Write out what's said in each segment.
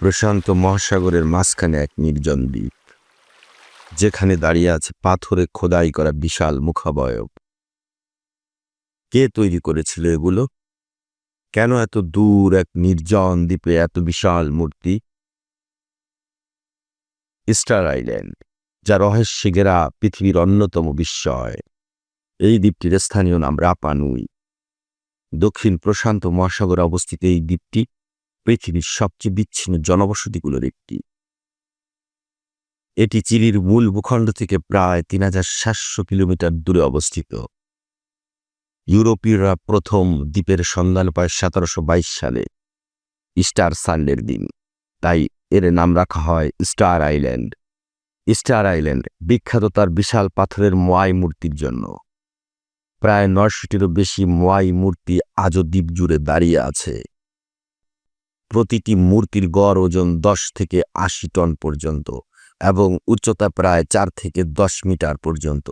প্রশান্ত মহাসাগরের মাঝখানে এক নির্জন দ্বীপ, যেখানে দাঁড়িয়ে আছে পাথরে খোদাই করা বিশাল মুখাবয়ব। কে তৈরি করেছিল এগুলো? কেন এত দূর এক নির্জন দ্বীপে এত বিশাল মূর্তি? স্টার আইল্যান্ড, যা রহস্যে ঘেরা পৃথিবীর অন্যতম বিস্ময়। এই দ্বীপটির স্থানীয় নাম রাপানুই। দক্ষিণ প্রশান্ত মহাসাগরে অবস্থিত এই দ্বীপটি পৃথিবীর সবচেয়ে বিচ্ছিন্ন জনবসতিগুলোর একটি। এটি চিলির মূল ভূখণ্ড থেকে প্রায় তিন হাজার সাতশো কিলোমিটার দূরে অবস্থিত। ইউরোপীয়রা প্রথম দ্বীপের সন্ধান পায় সতেরোশো বাইশ সালে, স্টার সানডের দিন। তাই এর নাম রাখা হয় স্টার আইল্যান্ড। স্টার আইল্যান্ড বিখ্যাত তার বিশাল পাথরের মোয়াই মূর্তির জন্য। প্রায় নয়শোটিরও বেশি মোয়াই মূর্তি আজও দ্বীপ জুড়ে দাঁড়িয়ে আছে। প্রতিটি মূর্তির গড় ওজন দশ থেকে আশি টন পর্যন্ত এবং উচ্চতা প্রায় চার থেকে দশ মিটার পর্যন্ত।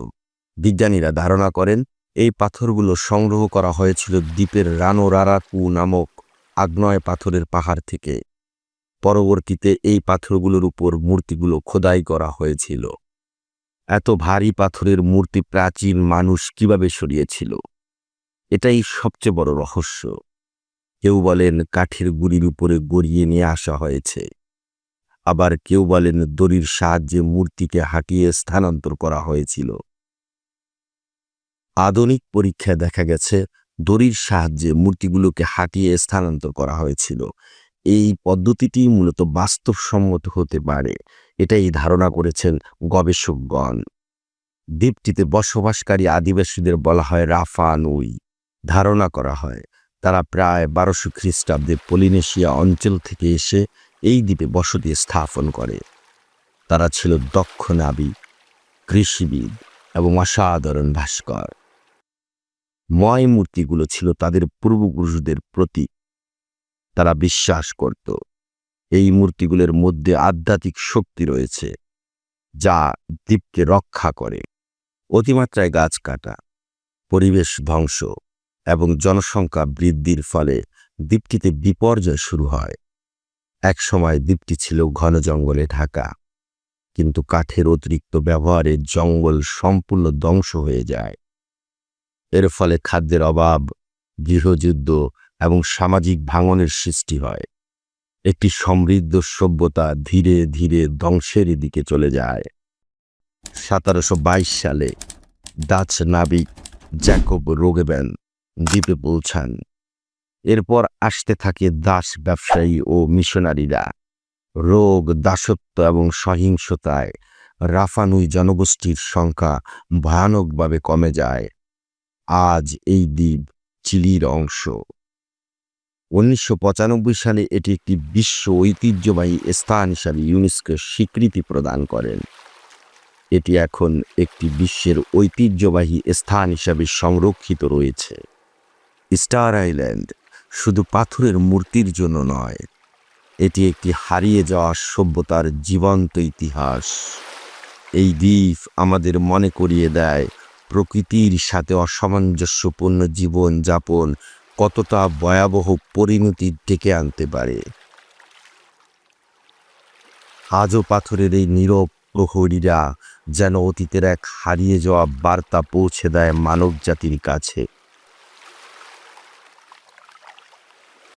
বিজ্ঞানীরা ধারণা করেন, এই পাথরগুলো সংগ্রহ করা হয়েছিল দ্বীপের রানোরারাকু নামক আগ্নেয় পাথরের পাহাড় থেকে। পরবর্তীতে এই পাথরগুলোর উপর মূর্তিগুলো খোদাই করা হয়েছিল। এত ভারী পাথরের মূর্তি প্রাচীন মানুষ কীভাবে সরিয়েছিল? এটাই সবচেয়ে বড় রহস্য। কেউ বলেন কাঠের গুড়ির উপরে গড়িয়ে নিয়ে আসা হয়েছে। আবার কেউ বলেন দড়ির সাহায্যে মূর্তিকে হাঁটিয়ে স্থানান্তর করা হয়েছিল। আধুনিক পরীক্ষায় দেখা গেছে, দড়ির সাহায্যে মূর্তিগুলোকে হাঁটিয়ে স্থানান্তর করা হয়েছিল। এই পদ্ধতিটি মূলত বাস্তবসম্মত হতে পারে, এটাই ধারণা করেছেন গবেষকগণ। দ্বীপটিতে বসবাসকারী আদিবাসীদের বলা হয় রাফা রাফানুই। ধারণা করা হয় তারা প্রায় বারোশো খ্রিস্টাব্দে পলিনেশিয়া অঞ্চল থেকে এসে এই দ্বীপে বসতি স্থাপন করে। তারা ছিল দক্ষ নাবি কৃষিবিদ এবং অসাধারণ ভাস্কর। ময় মূর্তিগুলো ছিল তাদের পূর্বপুরুষদের প্রতীক। তারা বিশ্বাস করত, এই মূর্তিগুলোর মধ্যে আধ্যাত্মিক শক্তি রয়েছে, যা দ্বীপকে রক্ষা করে। অতিমাত্রায় গাছ কাটা, পরিবেশ ধ্বংস এবং জনসংখ্যা বৃদ্ধির ফলে দ্বীপটিতে বিপর্যয় শুরু হয়। এক সময় দ্বীপটি ছিল ঘন জঙ্গলে ঢাকা, কিন্তু কাঠের অতিরিক্ত ব্যবহারে জঙ্গল সম্পূর্ণ ধ্বংস হয়ে যায়। এর ফলে খাদ্যের অভাব, গৃহযুদ্ধ এবং সামাজিক ভাঙনের সৃষ্টি হয়। একটি সমৃদ্ধ সভ্যতা ধীরে ধীরে ধ্বংসের দিকে চলে যায়। সতেরোশো বাইশ সালে ডাচ নাবিক জ্যাকব রোগেবেন দ্বীপে পৌঁছান। এরপর আসতে থাকে দাস ব্যবসায়ী ও মিশনারিরা। রোগ, দাসত্ব এবং সহিংসতায় রাফানুই জনগোষ্ঠীর সংখ্যা ভয়ানকভাবে কমে যায়। আজ এই দ্বীপ চিলির অংশ। উনিশশো পঁচানব্বই সালে এটি একটি বিশ্ব ঐতিহ্যবাহী স্থান হিসাবে ইউনেস্কো স্বীকৃতি প্রদান করেন। এটি এখন একটি বিশ্বের ঐতিহ্যবাহী স্থান হিসাবে সংরক্ষিত রয়েছে। স্টার আইল্যান্ড শুধু পাথরের মূর্তির জন্য নয়, এটি একটি হারিয়ে যাওয়া সভ্যতার জীবন্ত ইতিহাস। এই দ্বীপ আমাদের মনে করিয়ে দেয় প্রকৃতির সাথে অসামঞ্জস্যপূর্ণ জীবন যাপন কতটা ভয়াবহ পরিণতি ডেকে আনতে পারে। আজও পাথরের এই নীরব প্রহরীরা যেন অতীতের এক হারিয়ে যাওয়া বার্তা পৌঁছে দেয় মানব জাতির কাছে।